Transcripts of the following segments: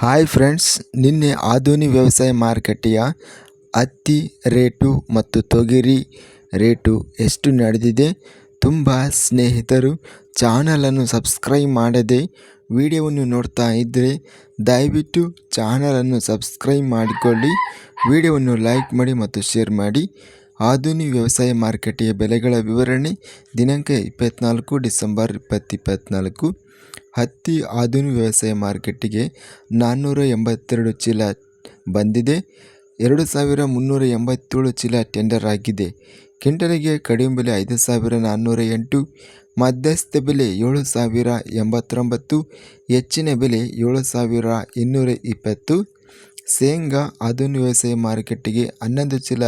Hi friends ನಿನ್ನೆ ಆಧುನಿ ವ್ಯವಸಾಯ ಮಾರುಕಟ್ಟೆಯ ಹತ್ತಿ ರೇಟು ಮತ್ತು ತೊಗರಿ ರೇಟು ಎಷ್ಟು ನಡೆದಿದೆ? ತುಂಬ ಸ್ನೇಹಿತರು ಚಾನಲನ್ನು ಸಬ್ಸ್ಕ್ರೈಬ್ ಮಾಡದೆ ವಿಡಿಯೋವನ್ನು ನೋಡ್ತಾ ಇದ್ದರೆ ದಯವಿಟ್ಟು ಚಾನಲನ್ನು ಸಬ್ಸ್ಕ್ರೈಬ್ ಮಾಡಿಕೊಳ್ಳಿ, ವಿಡಿಯೋವನ್ನು ಲೈಕ್ ಮಾಡಿ ಮತ್ತು ಶೇರ್ ಮಾಡಿ. ಆಧುನಿ ವ್ಯವಸಾಯ ಮಾರುಕಟ್ಟೆಯ ಬೆಲೆಗಳ ವಿವರಣೆ ದಿನಾಂಕ ಇಪ್ಪತ್ತ್ನಾಲ್ಕು ಡಿಸೆಂಬರ್ ಇಪ್ಪತ್ತು ಇಪ್ಪತ್ತ್ನಾಲ್ಕು ಹತ್ತಿ ಆಧುನಿಕ ವ್ಯವಸಾಯ ಮಾರುಕಟ್ಟೆಗೆ ನಾನ್ನೂರ ಎಂಬತ್ತೆರಡು ಚೀಲ ಬಂದಿದೆ. ಎರಡು ಸಾವಿರ ಮುನ್ನೂರ ಎಂಬತ್ತೇಳು ಚೀಲ ಟೆಂಡರ್ ಆಗಿದೆ. ಕ್ವಿಂಟಲಿಗೆ ಕಡಿಮೆ ಬೆಲೆ ಐದು ಸಾವಿರ ನಾನ್ನೂರ ಎಂಟು, ಮಧ್ಯಸ್ಥ ಬೆಲೆ ಏಳು ಸಾವಿರ ಎಂಬತ್ತೊಂಬತ್ತು, ಹೆಚ್ಚಿನ ಬೆಲೆ ಏಳು ಸಾವಿರ ಇನ್ನೂರ ಇಪ್ಪತ್ತು. ಶೇಂಗಾ ಆಧುನಿಕ ವ್ಯವಸಾಯ ಮಾರುಕಟ್ಟೆಗೆ ಹನ್ನೊಂದು ಚೀಲ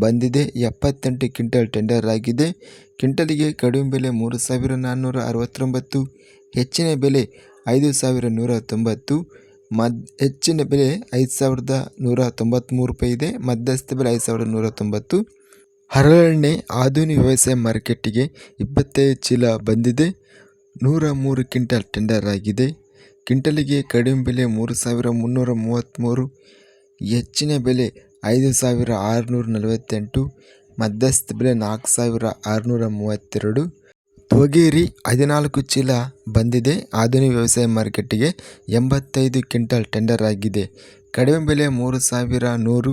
ಬಂದಿದೆ. ಎಪ್ಪತ್ತೆಂಟು ಕ್ವಿಂಟಲ್ ಟೆಂಡರ್ ಆಗಿದೆ. ಕ್ವಿಂಟಲಿಗೆ ಕಡಿಮೆ ಬೆಲೆ ಮೂರು ಸಾವಿರ ನಾನ್ನೂರ ಅರವತ್ತೊಂಬತ್ತು ಹೆಚ್ಚಿನ ಬೆಲೆ ಐದು ಸಾವಿರ ನೂರ ತೊಂಬತ್ತು, ಮದ್, ಹೆಚ್ಚಿನ ಬೆಲೆ ಐದು ಸಾವಿರದ ನೂರ ತೊಂಬತ್ತ್ಮೂರು ರೂಪಾಯಿ ಇದೆ. ಮಧ್ಯಸ್ಥ ಬೆಲೆ ಐದು ಸಾವಿರದ ನೂರ ತೊಂಬತ್ತು. ಹರಳೆಣ್ಣೆ ಆಧುನಿಕ ವ್ಯವಸಾಯ ಮಾರ್ಕೆಟಿಗೆ ಇಪ್ಪತ್ತೈದು ಚೀಲ ಬಂದಿದೆ. ನೂರ ಮೂರು ಕ್ವಿಂಟಲ್ ಟೆಂಡರ್ ಆಗಿದೆ. ಕ್ವಿಂಟಲಿಗೆ ಕಡಿಮೆ ಬೆಲೆ ಮೂರು ಸಾವಿರ ಮುನ್ನೂರ ಮೂವತ್ತ್ಮೂರು ಹೆಚ್ಚಿನ ಬೆಲೆ ಐದು ಸಾವಿರ ಆರುನೂರ ನಲವತ್ತೆಂಟು, ಮಧ್ಯಸ್ಥ ಬೆಲೆ ನಾಲ್ಕು ಸಾವಿರ ಆರುನೂರ ಮೂವತ್ತೆರಡು ತೊಗರಿ ಹದಿನಾಲ್ಕು ಚೀಲ ಬಂದಿದೆ. ಆಧುನಿಕ ವ್ಯವಸಾಯ ಮಾರ್ಕೆಟಿಗೆ ಎಂಬತ್ತೈದು ಕ್ವಿಂಟಲ್ ಟೆಂಡರ್ ಆಗಿದೆ. ಕಡಿಮೆ ಬೆಲೆ ಮೂರು ಸಾವಿರ ನೂರು,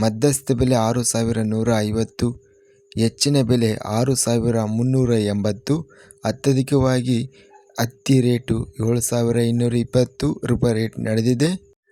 ಮಧ್ಯಸ್ಥ ಬೆಲೆ ಆರು ಸಾವಿರ ನೂರ ಐವತ್ತು, ಹೆಚ್ಚಿನ ಬೆಲೆ ಆರು ಸಾವಿರ ಮುನ್ನೂರ ಎಂಬತ್ತು, ಅತ್ಯಧಿಕವಾಗಿ ಹತ್ತಿ ರೇಟು ಏಳು ಸಾವಿರ ಇನ್ನೂರ ಇಪ್ಪತ್ತು ರೂಪಾಯಿ ರೇಟ್ ನಡೆದಿದೆ.